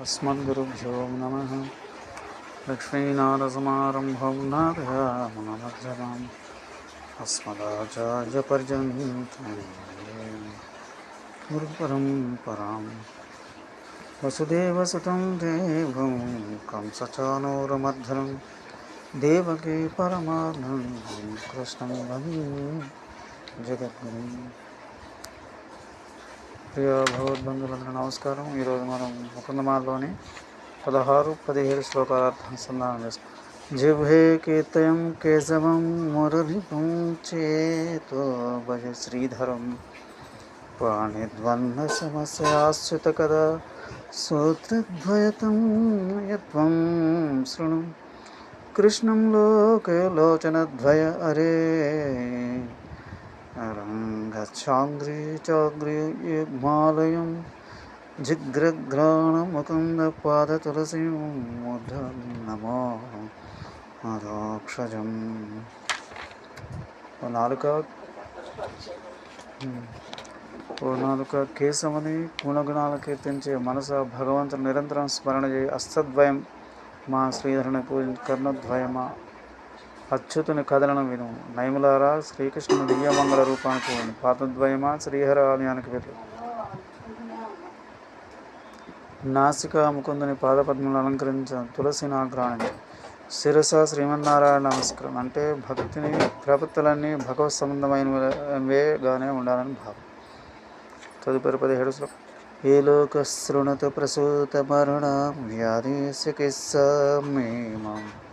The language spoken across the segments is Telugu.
अस्मद्गुरुभ्यो नमः। लक्ष्मीनाथसमारम्भं नादयामनमध्यमाम् अस्मदाचार्यपर्यन्तं गुरुपरं परां वसुदेवसुतं देवं कंसचानूरमर्धनं देवके परमानन्दं कृष्णं वंदे। जगद्गुरुम्। ప్రియ భగవద్బంధువులందరూ నమస్కారం. ఈరోజు మనం ముకుందమాలలోని పదహారు పదిహేడు శ్లోకాల అనుసంధానం చేసుకుంటాం జిహ్వే కీర్తయం కేశవం మురళిపం చేతో భజ శ్రీధరం. పాణిద్వన్న సమస్యాశ్రుత కదా సూత్రద్వయతం యత్వం శృణు. కృష్ణం లోకే లోచనద్వయ చాంగ్రీ రంగచాంద్రీ యుగ్మాలయం జిగ్రగ్రాణముకుంద పాద తులసి నమో మదోక్షజం ఓ నాలుక ఓ నాలుక కేశమని గుణగుణాలు కీర్తించే మనస భగవంతుని నిరంతరం స్మరణ చేయి అస్తద్వయం మా శ్రీధరుని పూజ కర్ణద్వయమా అచ్యుతుని కథలను విను. నైములారా శ్రీకృష్ణుని దివ్యమంగళ రూపానికి పోను పాతద్వయమా శ్రీహర ఆలయానికి వెళ్ళు. నాసిక ముకుందుని పాదపద్మలను అలంకరించిన తులసి నాగ్రాణి శిరస శ్రీమన్నారాయణ నమస్కారం. అంటే భక్తిని ప్రపత్తులన్నీ భగవత్ సంబంధమైనవేగానే ఉండాలని భావం. తదుపరి పదిహేడు శ్లోకం. ఏ లోక ప్రసూత మరణ వ్యాధి చికిత్స మేమం.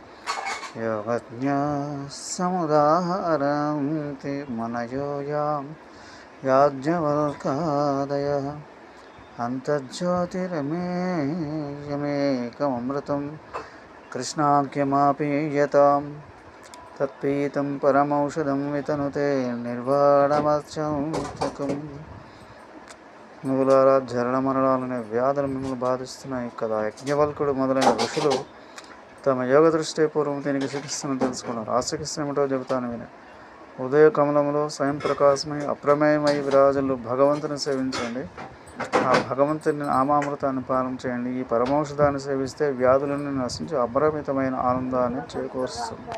సముదాహరంతి మనయోయాం యాజ్ఞవల్కాదయ అంతర్జ్యోతిరమేయమేకమృతం కృష్ణాఖ్యమాపీయతాం తత్పీతం పరమౌషధం వితనుతే నిర్వాణమత్యంతకం నువ్వులారా జరణ మరణాలనే వ్యాధులు మిమ్మల్ని బాధిస్తున్నాయి కదా. యజ్ఞవల్కుడు మొదలైన ఋషులు తమ యోగ దృష్టి పూర్వం దీనికి చికిత్సను తెలుసుకున్నారు. ఆ ఏమిటో చెబుతాను విని. ఉదయ కమలంలో స్వయం ప్రకాశమై అప్రమేయమై విరాజులు భగవంతుని సేవించండి. ఆ భగవంతుని నామామృతాన్ని పాలన చేయండి. ఈ పరమౌషధాన్ని సేవిస్తే వ్యాధులను నశించి అపరిమితమైన ఆనందాన్ని చేకూరుస్తుంది.